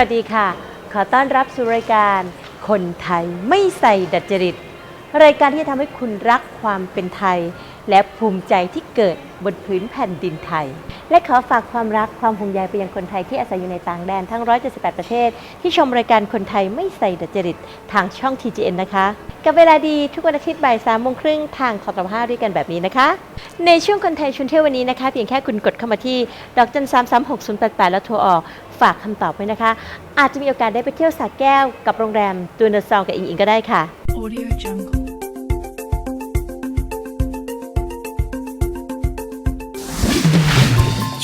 วัสดีค่ะ ขอต้อนรับสู่รายการคนไทยไม่ใส่ดัดจริต รายการที่จะทำให้คุณรักความเป็นไทย และภูมิใจที่เกิดบนพื้นแผ่นดินไทย และขอฝากความรักความห่วงใยไปยังคนไทยที่อาศัยอยู่ในต่างแดนทั้ง 178 ประเทศ ที่ชมรายการคนไทยไม่ใส่ดัดจริต ทางช่อง TGN นะคะ กับเวลาดีทุกวันอาทิตย์บ่ายสามโมงครึ่งทางทร5ด้วยกันแบบนี้นะคะ ในช่วงคนไทยชวนเที่ยววันนี้นะคะ เพียงแค่คุณกดเข้ามาที่ดอกจันสามสามหกศูนย์แปดแปดแล้วโทรออก ฝากคำตอบไว้นะคะ อาจจะมีโอกาสได้ไปเที่ยวสระแก้วกับโรงแรมตูนเดอร์ซองกับอิงอิงก็ได้ค่ะ Audio Jungle.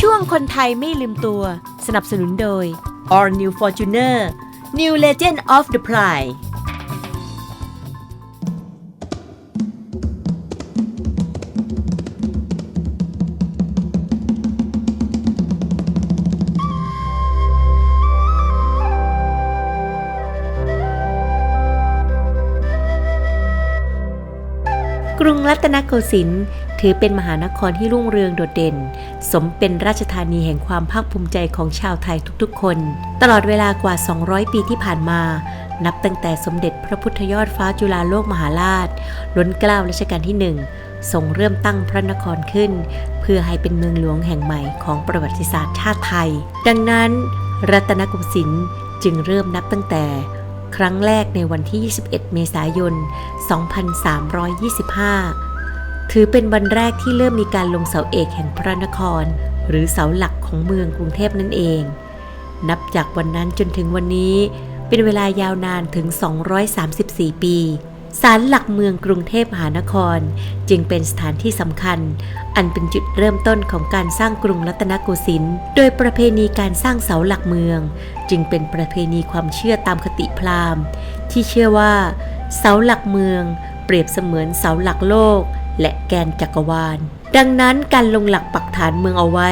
ช่วงคนไทยไม่ลืมตัว สนับสนุนโดย All New Fortuner New Legend of the Pride นโกสินทร์ถือเป็นมหานครที่รุ่งเรืองโดดเด่น สมเป็นราชธานีแห่งความภาคภูมิใจของชาวไทยทุกๆ คน ตลอดเวลากว่า 200 ปีที่ผ่านมา นับตั้งแต่สมเด็จพระพุทธยอดฟ้าจุฬาโลกมหาราชล้นเกล้ารัชกาลที่หนึ่งทรงเริ่มตั้งพระนครขึ้น เพื่อให้เป็นเมืองหลวงแห่งใหม่ของประวัติศาสตร์ชาติไทย ดังนั้น รัตนโกสินทร์จึงเริ่มนับตั้งแต่ครั้งแรกในวันที่ 21 เมษายน 2325 ถือเป็นวันแรกที่เริ่มมีการลงเสาเอกแห่งพระนคร หรือเสาหลักของเมืองกรุงเทพนั่นเอง นับจากวันนั้นจนถึงวันนี้ เป็นเวลายาวนานถึง 234 ปีศาลหลักเมืองกรุงเทพมหานคร จึงเป็นสถานที่สำคัญ อันเป็นจุดเริ่มต้นของการสร้างกรุงรัตนโกสินทร์โดยประเพณีการสร้างเสาหลักเมือง จึงเป็นประเพณีความเชื่อตามคติพราหมณ์ ที่เชื่อว่า เสาหลักเมือง เปรียบเสมือนเสาหลักโลก และแกนจักรวาล ดังนั้นการลงหลักปักฐานเมืองเอาไว้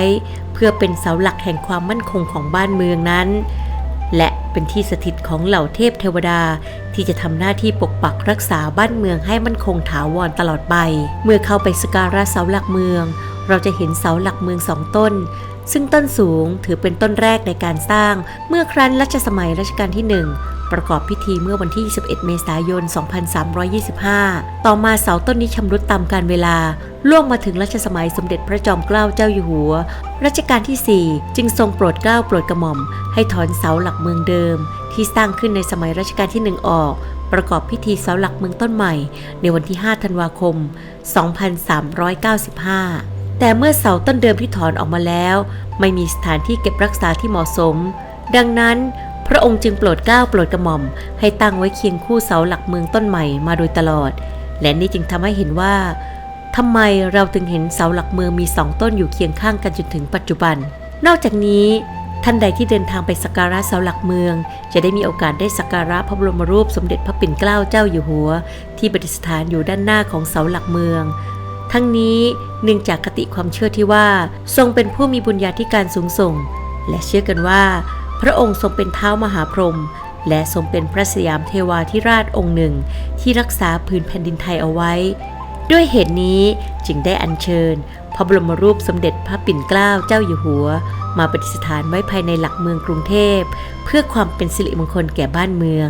เพื่อเป็นเสาหลักแห่งความมั่นคงของบ้านเมืองนั้น และเป็นที่สถิตของเหล่าเทพเทวดาที่จะทำหน้าที่ปกปักรักษาบ้านเมืองให้มั่นคงถาวรตลอดไป เมื่อเข้าไปสการะเสาหลักเมือง เราจะเห็นเสาหลักเมืองสองต้น ซึ่งต้นสูงถือเป็นต้นแรกในการสร้าง เมื่อครั้นรัชสมัยรัชกาลที่หนึ่ง ประกอบพิธีเมื่อวันที่ 21 เมษายน 2325 ต่อมาเสาต้นนี้ชำรุดตามกาลเวลา ล่วงมาถึงรัชสมัยสมเด็จพระจอมเกล้าเจ้าอยู่หัว รัชกาลที่ 4 จึงทรงโปรดเกล้าโปรดกระหม่อม ให้ถอนเสาหลักเมืองเดิม ที่สร้างขึ้นในสมัยรัชกาลที่ 1 ออกประกอบพิธีเสาหลักเมืองต้นใหม่ ในวันที่ 5 ธันวาคม 2395 แต่เมื่อเสาต้นเดิมที่ถอนออกมาแล้ว ไม่มีสถานที่เก็บรักษาที่เหมาะสม ดังนั้น พระองค์จึงโปรดเกล้าโปรดกระหม่อม ให้ตั้งไว้เคียงคู่เสาหลักเมืองต้นใหม่มาโดยตลอด และนี่จึงทำให้เห็นว่าทำไมเราถึงเห็นเสาหลักเมืองมีสองต้นอยู่เคียงข้างกันจนถึงปัจจุบัน นอกจากนี้ท่านใดที่เดินทางไปสักการะเสาหลักเมือง จะได้มีโอกาสได้สักการะพระบรมรูปสมเด็จพระปิ่นเกล้าเจ้าอยู่หัว ที่ประดิษฐานอยู่ด้านหน้าของเสาหลักเมือง ทั้งนี้เนื่องจากคติความเชื่อที่ว่า ทรงเป็นผู้มีบุญญาธิการสูงส่ง และเชื่อกันว่า พระองค์ทรงเป็นเท้ามหาพรหมและทรงเป็นพระสยามเทวาธิราชองค์หนึ่ง ที่รักษาพื้นแผ่นดินไทยเอาไว้ ด้วยเหตุนี้จึงได้อัญเชิญ พระบรมรูปสมเด็จพระปิ่นเกล้าเจ้าอยู่หัว มาประดิษฐานไว้ภายในหลักเมืองกรุงเทพ เพื่อความเป็นสิริมงคลแก่บ้านเมือง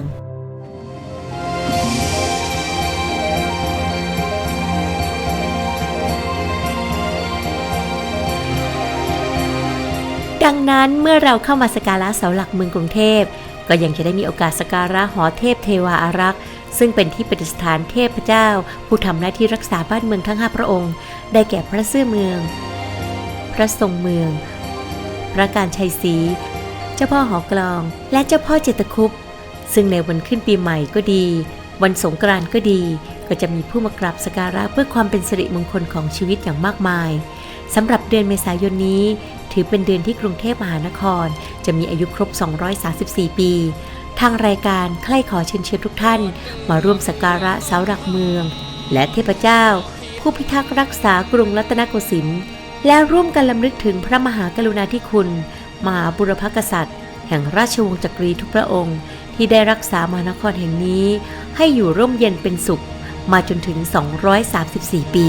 ดังนั้นเมื่อเราเข้ามาสการะเสาหลักเมืองกรุงเทพ ก็ยังจะได้มีโอกาสสการะหอเทพเทวาอารักษ์ซึ่งเป็นที่ประดิษฐานเทพเจ้า ผู้ทำหน้าที่รักษาบ้านเมืองทั้งห้าพระองค์ ได้แก่พระซื่อเมือง พระทรงเมือง พระการชัยศรีเจ้าพ่อหอกลอง และเจ้าพ่อเจตคุปซึ่งในวันขึ้นปีใหม่ก็ดี วันสงกรานต์ก็ดี ก็จะมีผู้มากราบสการะเพื่อความเป็นสิริมงคลของชีวิตอย่างมากมายสำหรับเดือนเมษายนนี้ ถือเป็นเดือนที่กรุงเทพมหานคร จะมีอายุครบ 234 ปี ทางรายการใคร่ขอเชิญเชิญทุกท่าน มาร่วมสักการะเสาหลักเมือง และเทพเจ้า ผู้พิทักษ์รักษากรุงรัตนโกสินทร์และร่วมกันลำลึกถึงพระมหากรุณาธิคุณ มหาบุรพกษัตริย์ แห่งราชวงศ์จักรีทุกพระองค์ ที่ได้รักษามหานครแห่งนี้ ให้อยู่ร่มเย็นเป็นสุข มาจนถึง 234 ปี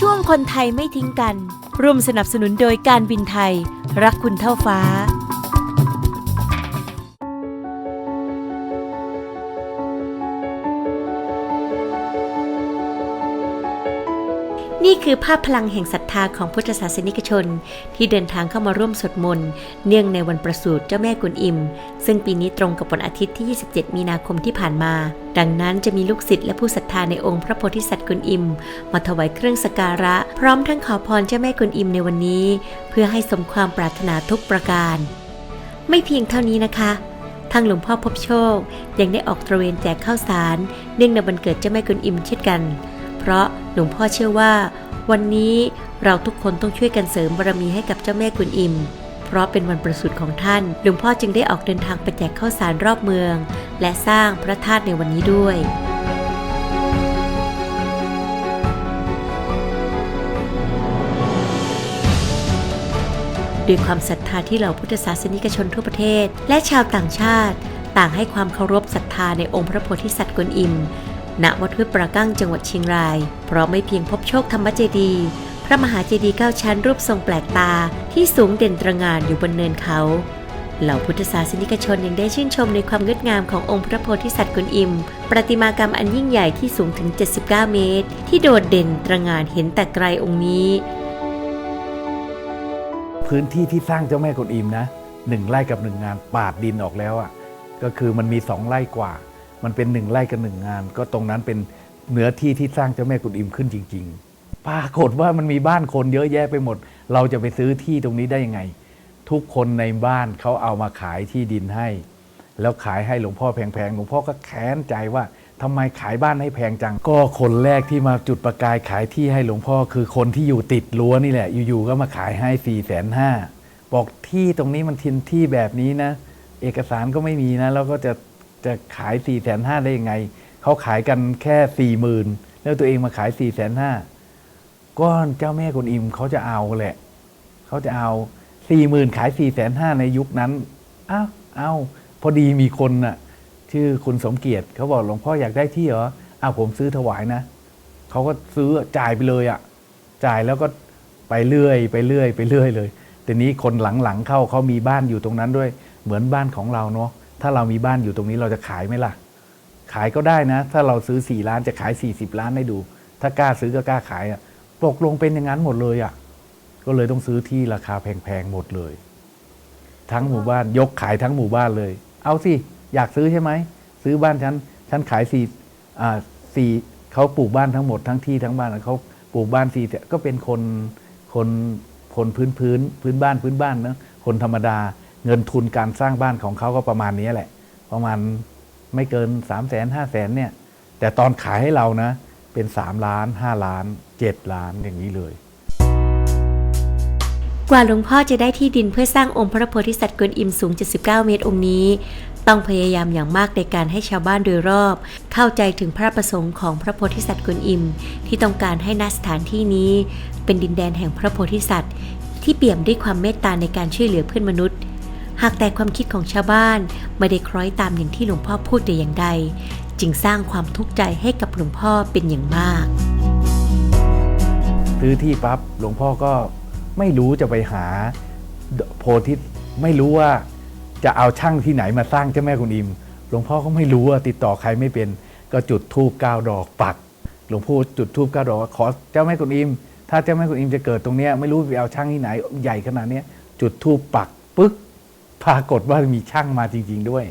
ช่วงคนไทยไม่ทิ้งกัน ร่วมสนับสนุนโดยการบินไทย รักคุณเท่าฟ้า นี่คือภาพพลังแห่งศรัทธาของพุทธศาสนิกชน ที่เดินทางเข้ามาร่วมสวดมนต์เนื่องในวันประสูติเจ้าแม่กุนอิม ซึ่งปีนี้ตรงกับวันอาทิตย์ที่ 27 มีนาคมที่ผ่านมา ดังนั้นจะมีลูกศิษย์และผู้ศรัทธาในองค์พระโพธิสัตว์กุนอิม มาถวายเครื่องสักการะ พร้อมทั้งขอพรเจ้าแม่กุนอิมในวันนี้ เพื่อให้สมความปรารถนาทุกประการ ไม่เพียงเท่านี้นะคะทางหลวงพ่อพบโชค ยังได้ออกตระเวนแจกข้าวสาร เนื่องในวันเกิดเจ้าแม่กุนอิมเช่นกัน เพราะหลวงพ่อเชื่อว่า วันนี้เราทุกคนต้องช่วยกันเสริมบารมีให้กับเจ้าแม่กุนอิม เพราะเป็นวันประสูติของท่าน หลวงพ่อจึงได้ออกเดินทางไปแจกข้าวสารรอบเมือง และสร้างพระธาตุในวันนี้ด้วยด้วยความศรัทธาที่เหล่าพุทธศาสนิกชนทั่วประเทศ และชาวต่างชาติ ต่างให้ความเคารพศรัทธาในองค์พระโพธิสัตว์กวนอิม ณวัดห้วยปรากั้งจังหวัดเชียงราย เพราะไม่เพียงพบโชคธรรมเจดี พระมหาเจดีย์เก้าชั้นรูปทรงแปลกตาที่สูงเด่นตระงานอยู่บนเนินเขาเหล่าพุทธศาสนิกชนยังได้ชื่นชมในความงดงามขององค์พระโพธิสัตว์กวนอิม ประติมากรรมอันยิ่งใหญ่ที่สูงถึง 79 เมตร ที่โดดเด่นตระงานเห็นแต่ไกลองค์นี้ พื้นที่ที่สร้างเจ้าแม่กวนอิมนะหนึ่งไร่กับหนึ่งงานปาดดินออกแล้วอะ่ะก็คือมันมีสองไร่กว่า มันเป็นหนึ่งไร่กับหนึ่งงาน ก็ตรงนั้นเป็นเนื้อที่ที่สร้างเจ้าแม่กวนอิมขึ้นจริง ๆ ปรากฏว่ามันมีบ้านคนเยอะแยะไปหมด เราจะไปซื้อที่ตรงนี้ได้ยังไง ทุกคนในบ้านเขาเอามาขายที่ดินให้ แล้วขายให้หลวงพ่อแพงๆหลวงพ่อก็แค้นใจว่าทำไมขายบ้านให้แพงจัง ก็คนแรกที่มาจุดประกายขายที่ให้หลวงพ่อคือคนที่อยู่ติดรั้วนี่แหละ อยู่ๆก็มาขายให้4ี่แสนห้าบอกที่ตรงนี้มันทินที่แบบนี้นะ เอกสารก็ไม่มีนะ แล้วก็จะ จะขาย4ี่แสนห้าได้ยังไง เขาขายกันแค่สี่หมื่นแล้วตัวเองมาขาย4ี่แสนห้าก็เจ้าแม่กุนอิมเขาจะเอาแหละ เขาจะเอาสี่หมื่นขายสี่แสนห้าในยุคนั้นอ้าวเอาพอดีมีคนน่ะ ชื่อคุณสมเกียรติเขาบอกหลวงพ่ออยากได้ที่เหรออ้าวผมซื้อถวายนะเขาก็ซื้อจ่ายไปเลยอะ่ะ จ่ายแล้วก็ไปเรื่อย ไปเรื่อย ไปเรื่อยเลย แต่นี้คนหลังๆเข้าเขามีบ้านอยู่ตรงนั้นด้วย เหมือนบ้านของเราเนาะ ถ้าเรามีบ้านอยู่ตรงนี้เราจะขายไหมล่ะ ขายก็ได้นะ ถ้าเราซื้อสี่ล้านจะขายสี่สิบล้านให้ดู ถ้ากล้าซื้อก็กล้าขายอะ่ะตกลงเป็นอย่างนั้นหมดเลยอะ่ะ ก็เลยต้องซื้อที่ราคาแพงๆหมดเลย ทั้งหมู่บ้านยกขายทั้งหมู่บ้านเลย เอาสิ อยากซื้อใช่ไหม ซื้อบ้านฉัน ฉันขายสี่อ่าสี่เขาปลูกบ้านทั้งหมดทั้งที่ทั้งบ้านเขาปลูกบ้านสี่ก็เป็นคนคนคนพื้นพื้นพื้นบ้านพื้นบ้านเนอะคนธรรมดา เงินทุนการสร้างบ้านของเขาก็ประมาณนี้แหละ ประมาณไม่เกินสามแสนห้าแสนเนี่ย แต่ตอนขายให้เรานะ เป็นสามล้านห้าล้านเจ็ดล้านอย่างนี้เลย กว่าหลวงพ่อจะได้ที่ดินเพื่อสร้างองค์พระโพธิสัตว์กวนอิมสูง 79 เมตรองค์นี้ ต้องพยายามอย่างมากในการให้ชาวบ้านโดยรอบ เข้าใจถึงพระประสงค์ของพระโพธิสัตว์กวนอิม ที่ต้องการให้ณสถานที่นี้ เป็นดินแดนแห่งพระโพธิสัตว์ ที่เปี่ยมด้วยความเมตตาในการช่วยเหลือเพื่อนมนุษย์ หากแต่ความคิดของชาวบ้านไม่ได้คล้อยตามอย่างที่หลวงพ่อพูดแต่อย่างใด จึงสร้างความทุกข์ใจให้กับหลวงพ่อเป็นอย่างมากซื้อที่ปั๊บหลวงพ่อก็ไม่รู้จะไปหาโพธิไม่รู้ว่าจะเอาช่างที่ไหนมาสร้างเจ้าแม่กุนอิม หลวงพ่อก็ไม่รู้ว่าติดต่อใครไม่เป็น ก็จุดธูปเก้าดอกปัก หลวงพ่อจุดธูปเก้าดอกขอเจ้าแม่กุนอิม ถ้าเจ้าแม่กุนอิมจะเกิดตรงเนี้ยไม่รู้ไปเอาช่างที่ไหนใหญ่ขนาดเนี้ยจุดธูปปักปึ๊ก ปรากฏว่ามีช่างมาจริง ๆด้วย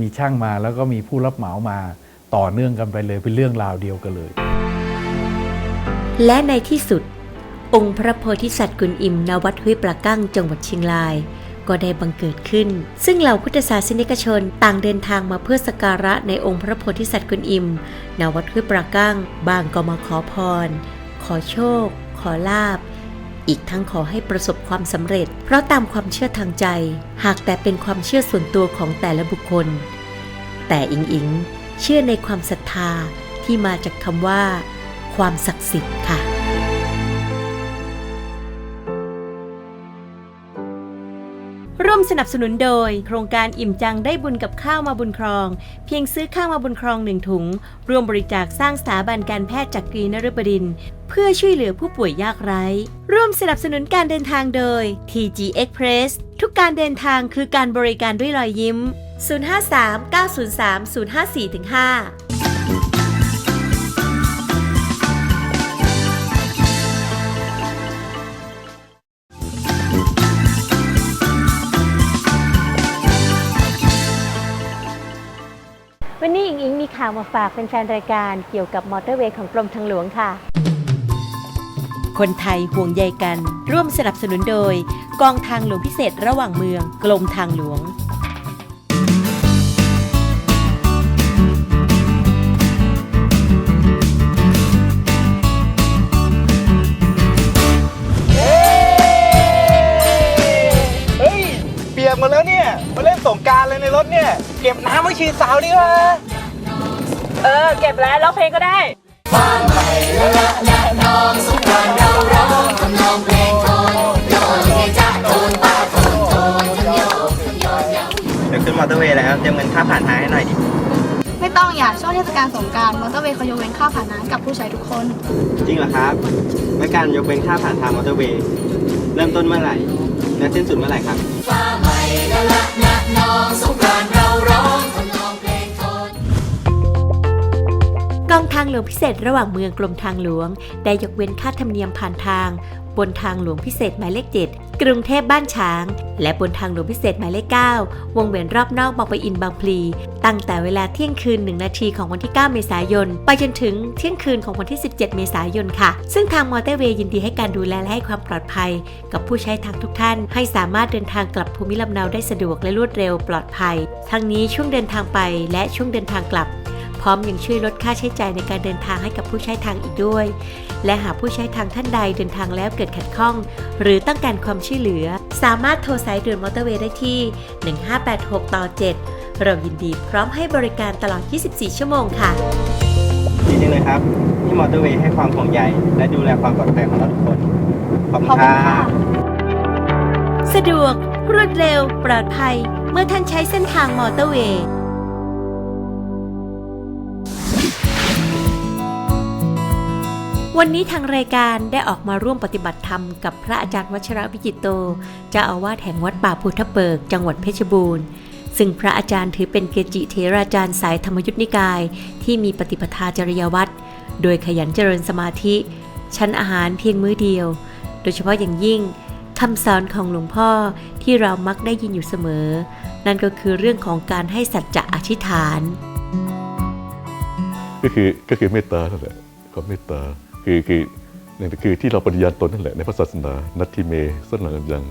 มีช่างมาแล้วก็มีผู้รับเหมามาต่อเนื่องกันไปเลยเป็นเรื่องราวเดียวกันเลย และในที่สุด องค์พระโพธิสัตว์กุนอิมณวัดห้วยปลากั้งจังหวัดเชียงราย ก็ได้บังเกิดขึ้น ซึ่งเหล่าพุทธศาสนิกชนต่างเดินทางมาเพื่อสกการะในองค์พระโพธิสัตว์กุนอิมณวัดห้วยปลากั้ง บางก็มาขอพร ขอโชค ขอลาบ อีกทั้งขอให้ประสบความสำเร็จ เพราะตามความเชื่อทางใจ หากแต่เป็นความเชื่อส่วนตัวของแต่ละบุคคล แต่อิงอิงเชื่อในความศรัทธาที่มาจากคำว่า ความศักดิ์สิทธิ์ค่ะ สนับสนุนโดย โครงการอิ่มจังได้บุญกับข้าวมาบุญครอง เพียงซื้อข้าวมาบุญครองหนึ่งถุง ร่วมบริจาคสร้างสถาบันการแพทย์จักรีนฤบดิน เพื่อช่วยเหลือผู้ป่วยยากไร้ ร่วมสนับสนุนการเดินทางโดย TG Express ทุกการเดินทางคือการบริการด้วยรอยยิ้ม 053 903 054-5 อิงอิงมีข่าวมาฝากแฟนๆรายการเกี่ยวกับมอเตอร์เวย์ของกรมทางหลวงค่ะ คนไทยห่วงใยกัน ร่วมสนับสนุนโดย กองทางหลวงพิเศษระหว่างเมืองกรมทางหลวง เฮ้ย เปียกหมดแล้วเนี่ย มาเล่นสงกรารเลยในรถเนี่ย เก็บน้ำไว้ฉีดสาวดีกว่า เออ เก็บแล้วร้องเพลงก็ได้เดี๋ยวขึ้นมอเตอร์เวย์แล้วเตรียมเงินค่าผ่านทางให้หน่อยดิ ไม่ต้องอย่าช่วงเทศกาลสงกรารมอเตอร์เวย์เขายกเว้นค่าผ่านน้ำกับผู้ใช้ทุกคน จริงเหรอครับและการยกเว้นค่าผ่านทางมอเตอร์เวย์เริ่มต้นเมื่อไหร่และสิ้นสุดเมื่อไหร่ครับก กองทางหลวงพิเศษระหว่างเมืองกรมทางหลวง ได้ยกเว้นค่าธรรมเนียมผ่านทาง บนทางหลวงพิเศษหมายเลข7กรุงเทพบ้านฉาง และบนทางหลวงพิเศษหมายเลข9วงเวียนรอบนอกบางปะอินบางพลี ตั้งแต่เวลาเที่ยงคืน 1 นาทีของวันที่ 9 เมษายน ไปจนถึงเที่ยงคืนของวันที่ 17 เมษายนค่ะ ซึ่งทางมอเตอร์เวย์ยินดีให้การดูแลและให้ความปลอดภัย กับผู้ใช้ทางทุกท่าน ให้สามารถเดินทางกลับภูมิลำเนาได้สะดวกและรวดเร็วปลอดภัย ทั้งนี้ช่วงเดินทางไปและช่วงเดินทางกลับ พร้อมยังช่วยลดค่าใช้จ่ายในการเดินทางให้กับผู้ใช้ทางอีกด้วย และหากผู้ใช้ทางท่านใดเดินทางแล้วเกิดขัดข้อง หรือต้องการความช่วยเหลือ สามารถโทรสายด่วนมอเตอร์เวย์ได้ที่ 1586ต่อ7เรายินดีพร้อมให้บริการตลอด 24 ชั่วโมงค่ะ ดีจังเลยครับที่มอเตอร์เวย์ให้ความห่วงใยและดูแลความปลอดภัยของเราทุกคน ขอบคุณครับสะดวก รวดเร็ว ปลอดภัย เมื่อท่านใช้เส้นทางมอเตอร์เวย์ วันนี้ทางรายการได้ออกมาร่วมปฏิบัติธรรมกับพระอาจารย์วัชระวิจิตโตเจ้าอาวาสแห่งวัดป่าพุทธเบิก จังหวัดเพชรบูรณ์ซึ่งพระอาจารย์ถือเป็นเกจิเทราจารย์สายธรรมยุทธนิกาย ที่มีปฏิปทาจริยวัตรโดยขยันเจริญสมาธิ ชั้นอาหารเพียงมื้อเดียว โดยเฉพาะอย่างยิ่งคำสอนของหลวงพ่อที่เรามักได้ยินอยู่เสมอ นั่นก็คือเรื่องของการให้สัจจะอธิษฐาน ก็คือก็คือเมตตานั่นแหละความเมตตา คือคือนั่นคือที่เราปฏิญาณตนนั่นแหละในพระศาสนา นัตทิเมสังหลังยัง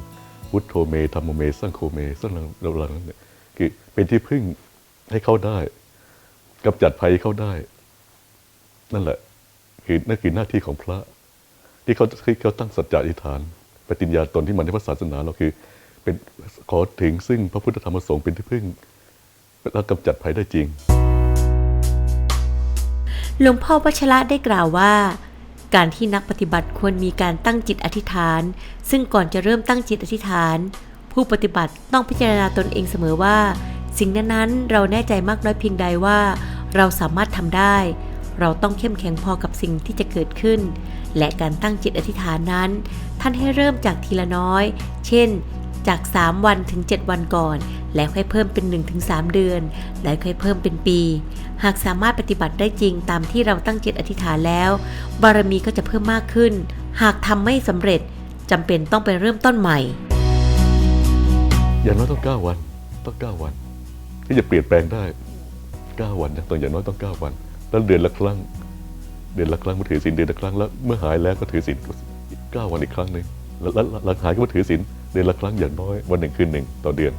พุทโธเมธรรมโมเมสังโฆเมสังหลังเราหลังนั่นแหละคือเป็นที่พึ่งให้เขาได้กำจัดภัยให้เขาได้ นั่นแหละ คือนั่นคือหน้าที่ของพระ ที่เขาที่เขาตั้งสัจจะอธิษฐานปฏิญญาตนที่มันในพระศาสนาเราคือ เป็นขอถึงซึ่งพระพุทธธรรมประสงค์เป็นที่พึ่งแล้วกำจัดภัยได้จริงหลวงพ่อวชระได้กล่าวว่า การที่นักปฏิบัติควรมีการตั้งจิตอธิษฐาน ซึ่งก่อนจะเริ่มตั้งจิตอธิษฐาน ผู้ปฏิบัติต้องพิจารณาตนเองเสมอว่า สิ่งนั้นๆ เราแน่ใจมากน้อยเพียงใดว่า เราสามารถทำได้ เราต้องเข้มแข็งพอกับสิ่งที่จะเกิดขึ้น และการตั้งจิตอธิษฐานนั้น ท่านให้เริ่มจากทีละน้อย เช่น จาก 3 วันถึง 7 วันก่อน แล้วค่อยเพิ่มเป็น 1-3 เดือน แล้วค่อยเพิ่มเป็นปี หากสามารถปฏิบัติได้จริงตามที่เราตั้งจิตอธิษฐานแล้ว บารมีก็จะเพิ่มมากขึ้น หากทำไม่สำเร็จจำเป็นต้องไปเริ่มต้นใหม่ อย่างน้อยต้องเก้าวัน ต้องเก้าวัน ที่จะเปลี่ยนแปลงได้เก้าวันนะต้องอย่างน้อยต้องเก้าวัน แล้วเดือนละครั้ง เดือนละครั้งมาถือศีลเดือนละครั้งแล้วเมื่อหายแล้วก็ถือศีลเก้าวันอีกครั้งหนึ่งแล้วแล้วหลังหายก็มาถือศีลเดือนละครั้งอย่างน้อยวันหนึ่งคืนหนึ่งต่อเดือน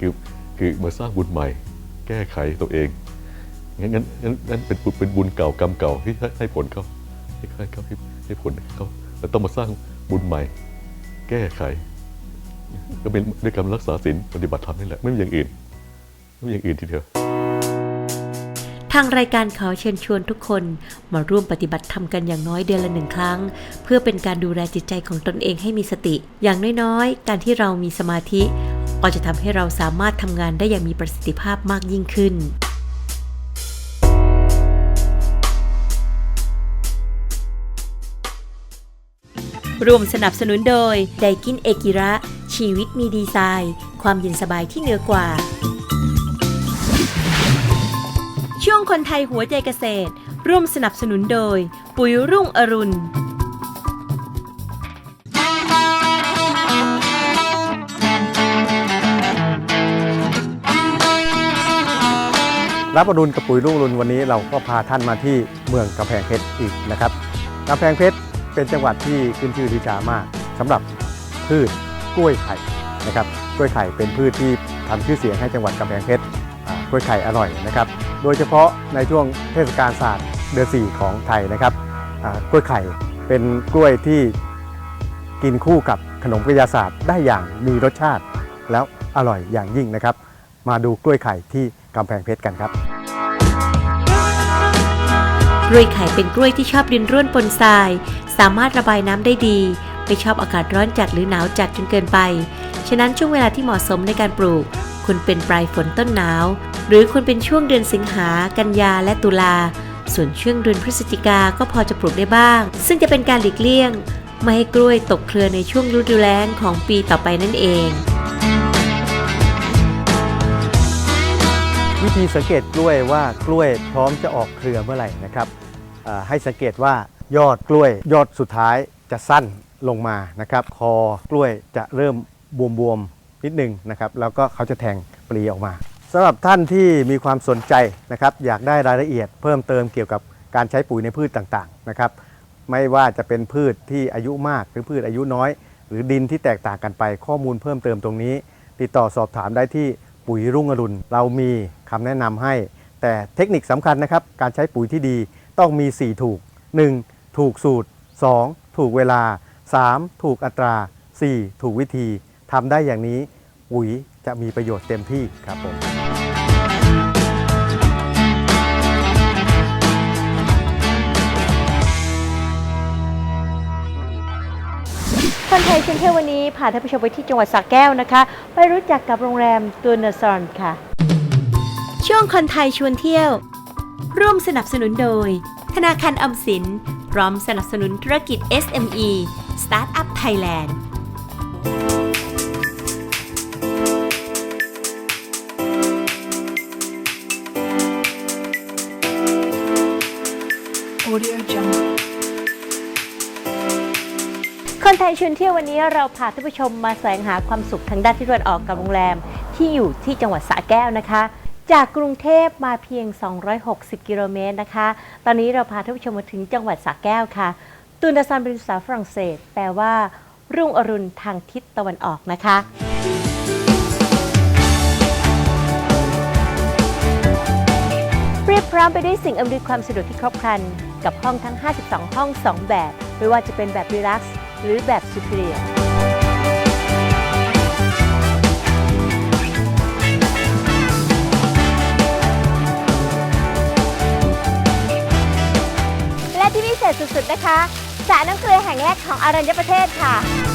คือคือมาสร้างบุญใหม่ แก้ไขตัวเองงั้นงั้นงั้นงั้นเป็นบุญเป็นบุญเก่ากรรมเก่าที่ให้ผลเขาให้ให้เขาให้ให้ผลเขาแล้วต้องมาสร้างบุญใหม่ แก้ไข ก็เป็นด้วยการรักษาศีลปฏิบัติธรรมนี่แหละไม่มีอย่างอื่น ไม่มีอย่างอื่นทีเดียวทางรายการขอเชิญชวนทุกคนมาร่วมปฏิบัติธรรมกันอย่างน้อยเดือนละหนึ่งครั้ง เพื่อเป็นการดูแลจิตใจของตนเองให้มีสติ อย่างน้อยๆ การที่เรามีสมาธิ ก็จะทำให้เราสามารถทำงานได้อย่างมีประสิทธิภาพมากยิ่งขึ้นร่วมสนับสนุนโดยไดกินเอกิระ ชีวิตมีดีไซน์ ความเย็นสบายที่เหนือกว่า ช่วงคนไทยหัวใจเกษตร ร่วมสนับสนุนโดย ปุ๋ยรุ่งอรุณ รับอรุณกับปุ๋ยรุ่งอรุณวันนี้เราก็พาท่านมาที่เมืองกำแพงเพชรอีกนะครับกำแพงเพชรเป็นจังหวัดที่ขึ้นชื่อลือชามากสำหรับพืชกล้วยไข่นะครับกล้วยไข่เป็นพืชที่ทำชื่อเสียงให้จังหวัดกำแพงเพชรกล้วยไข่อร่อยนะครับ โดยเฉพาะในช่วงเทศกาลศาสตร์เดือน4ของไทยนะครับกล้วยไข่เป็นกล้วยที่กินคู่กับขนมกระยาศาสตร์ได้อย่างมีรสชาติ แล้วอร่อยอย่างยิ่งนะครับ มาดูกล้วยไข่ที่ กำแพงเพชรกันครับกล้วยไข่เป็นกล้วยที่ชอบดินร่วนปนทราย สามารถระบายน้ำได้ดี ไม่ชอบอากาศร้อนจัดหรือหนาวจัดจนเกินไป ฉะนั้นช่วงเวลาที่เหมาะสมในการปลูกควรเป็นปลายฝนต้นหนาว หรือควรเป็นช่วงเดือนสิงหา กันยาและตุลา ส่วนช่วงเดือนพฤศจิกาก็พอจะปลูกได้บ้าง ซึ่งจะเป็นการหลีกเลี่ยง ไม่ให้กล้วยตกเครือในช่วงฤดูแล้งของปีต่อไปนั่นเอง วิธีสังเกตกล้วยว่ากล้วยพร้อมจะออกเครือเมื่อไหร่นะครับให้สังเกตว่ายอดกล้วยยอดสุดท้ายจะสั้นลงมานะครับ คอกล้วยจะเริ่มบวมๆนิดนึงนะครับแล้วก็เขาจะแทงปลีออกมาสำหรับท่านที่มีความสนใจนะครับอยากได้รายละเอียดเพิ่มเติมเกี่ยวกับการใช้ปุ๋ยในพืชต่างๆนะครับไม่ว่าจะเป็นพืชที่อายุมากหรือพืชอายุน้อย หรือดินที่แตกต่างกันไปข้อมูลเพิ่มเติมตรงนี้ ติดต่อสอบถามได้ที่ ปุ๋ยรุ่งอรุณ เรามีคำแนะนำให้ แต่เทคนิคสำคัญนะครับ การใช้ปุ๋ยที่ดีต้องมี 4 ถูก 1. ถูกสูตร 2. ถูกเวลา 3. ถูกอัตรา 4. ถูกวิธีทำได้อย่างนี้ปุ๋ยจะมีประโยชน์เต็มที่ครับผม คนไทยเชิญเที่ยววันนี้พาท่านผู้ชมไปที่จังหวัดสระแก้วนะคะ ไปรู้จักกับโรงแรมตัวเนซอนค่ะ ช่วงคนไทยชวนเที่ยว ร่วมสนับสนุนโดย ธนาคารออมสิน พร้อมสนับสนุนธุรกิจ SME Startup Thailand ยชวนเที่ยววันนี้เราพาท่านผู้ชมมาแสวงหาความสุขทางด้านที่ตะวันออกกับโรงแรม ที่อยู่ที่จังหวัดสระแก้วนะคะ จากกรุงเทพมาเพียง 260 กิโลเมตรนะคะ ตอนนี้เราพาท่านผู้ชมมาถึงจังหวัดสระแก้วค่ะ ตูนดาซานเป็นภาษาฝรั่งเศส แปลว่า รุ่งอรุณทางทิศตะวันออกนะคะเรียบพร้อมไปด้วยสิ่งอำนวยความสะดวกที่ครบครัน กับห้องทั้ง 52 ห้อง 2 แบบ ไม่ว่าจะเป็นแบบรีแลกซ์ หรือแบบสุเปอร์และที่พิเศษสุดๆนะคะสระน้ำเกลือแห่งแรกของอารัญญประเทศค่ะ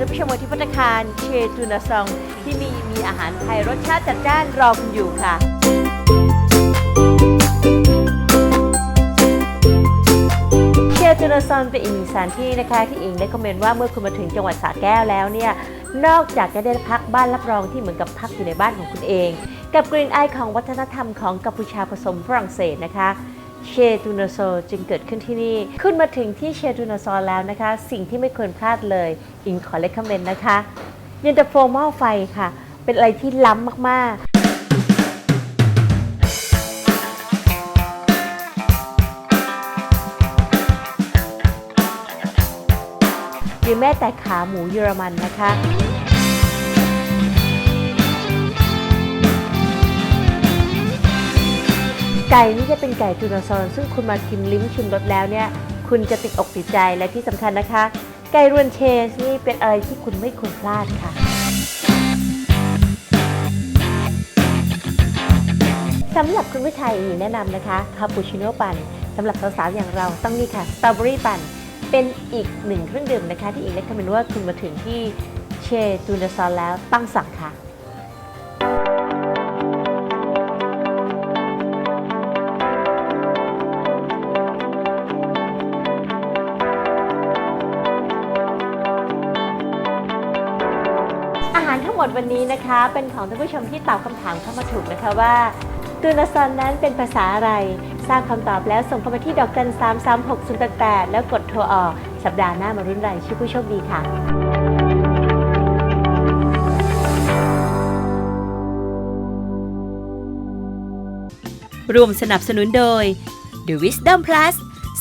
ท่านผู้ชมที่พัตคารเชตูนาซองที่มีมีอาหารไทยรสชาติจัดจ้านรอคุณอยู่ค่ะ เชจูนซอนเป็นอีกหนึ่งสถานที่นะคะที่อิงได้คอมเมนต์ว่าเมื่อคุณมาถึงจังหวัดสระแก้วแล้วเนี่ยนอกจากจะได้พักบ้านรับรองที่เหมือนกับพักอยู่ในบ้านของคุณเอง กับกลิ่นอายของวัฒนธรรมของกัมพูชาผสมฝรั่งเศสนะคะ เชตูนโซจึงเกิดขึ้นที่นี่ ขึ้นมาถึงที่เชตูนโซแล้วนะคะ สิ่งที่ไม่ควรพลาดเลย อิงขอเลคคอมเมนต์นะคะเย็นตาโฟหม้อไฟค่ะ เป็นอะไรที่ล้ำมากๆหรือแม้แต่ขาหมูเยอรมันนะคะ ไก่นี่จะเป็นไก่ทูนอซอนซึ่งคุณมาชิมลิ้มชิมรสแล้วเนี่ย คุณจะติดอกติดใจและที่สำคัญนะคะ ไก่รวนเชสนี่เป็นอะไรที่คุณไม่ควรพลาดค่ะสำหรับคุณผู้ชายอีแนะนำนะคะคาปูชิโน่ปั่นสำหรับสาวๆอย่างเราต้องนี่ค่ะสตรอเบอรี่ปั่นเป็นอีกหนึ่งเครื่องดื่มนะคะ ที่อีกเล็กคอมเมนต์ว่าคุณมาถึงที่เชตูนซอนแล้วต้องสั่งค่ะ วันนี้นะคะ เป็นของท่านผู้ชมที่ตอบคำถามเข้ามาถูกนะคะว่าตูนซอนนั้นเป็นภาษาอะไรทราบคำตอบแล้วส่งเข้ามาที่ดอกจันสามสามหกศูนย์แปดแล้วกดโทรออก สัปดาห์หน้ามารุ่นรายชื่อผู้โชคดีค่ะร่วมสนับสนุนโดย The Wisdom Plus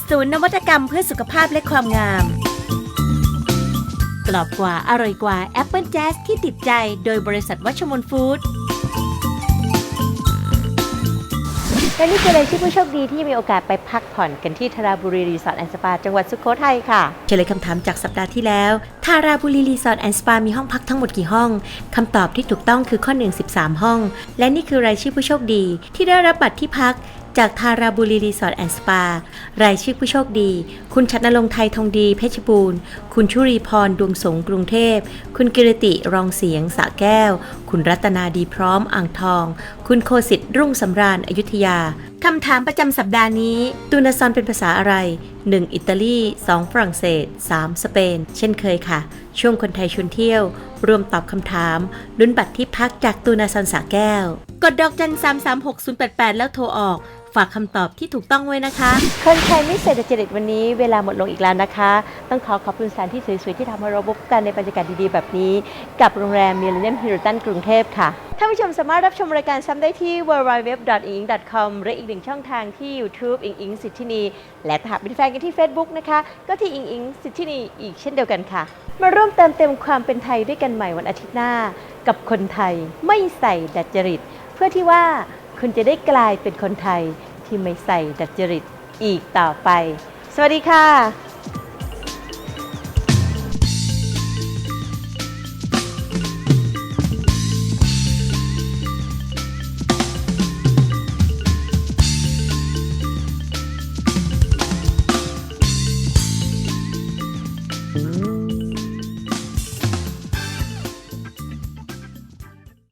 ศูนย์นวัตกรรมเพื่อสุขภาพและความงาม กรอบกว่าอร่อยกว่าแอปเปิลแจ๊สที่ติดใจโดยบริษัทวัชมนฟู้ดและนี่คือรายชื่อผู้โชคดีที่มีโอกาสไปพักผ่อนกันที่ทาราบุรีรีสอร์ทแอนด์สปาจังหวัดสุโขทัยค่ะเฉลยคำถามจากสัปดาห์ที่แล้วทาราบุรีรีสอร์ทแอนด์สปามีห้องพักทั้งหมดกี่ห้องคำตอบที่ถูกต้องคือข้อ1 13 ห้อง และนี่คือรายชื่อผู้โชคดี ที่ได้รับบัตรที่พัก จากทาราบุรีรีสอร์ทแอนด์สปา รายชื่อผู้โชคดี คุณชัดนรงไทยทองดีเพชรบูรณ์ คุณชุรีพรดวงสงกรุงเทพ คุณกิรติรองเสียงสะแก้ว คุณรัตนาดีพร้อมอ่างทอง คุณโคสิทธิ์รุ่งสำราญอายุธยา คำถามประจำสัปดาห์นี้ ตูนาซอนเป็นภาษาอะไร 1. อิตาลี 2. ฝรั่งเศส 3. สเปน เช่นเคยค่ะ ช่วงคนไทยชวนเที่ยว รวมตอบคำถามลุ้นบัตรที่พักจากตูนาซอนสาแก้ว กดดอกจัน 336088 แล้วโทรออก ฝากคำตอบที่ถูกต้องไว้นะคะคนไทยไม่เสร็จจริตวันนี้เวลาหมดลงอีกแล้วนะคะ ต้องขอขอบคุณสถานที่สวยๆที่ทำให้เราพบกันในบรรยากาศดีๆ แบบนี้ กับโรงแรมมิลเลนเนียมฮิลตันกรุงเทพค่ะท่านผู้ชมสามารถรับชมรายการซ้ำได้ที่ www.ing.com และอีกหนึ่งช่องทางที่ YouTube อิงอิงสิทธินี และถ้าหากเป็นแฟนกันที่ Facebook นะคะ ก็ที่อิงอิงสิทธินีอีกเช่นเดียวกันค่ะ มาร่วมเติมเต็มความเป็นไทยด้วยกันใหม่วันอาทิตย์หน้า กับคนไทยไม่ใส่ดัดจริต เพื่อที่ว่า คุณจะได้กลายเป็นคนไทยที่ไม่ใส่ดัดจริตอีกต่อไป สวัสดีค่ะ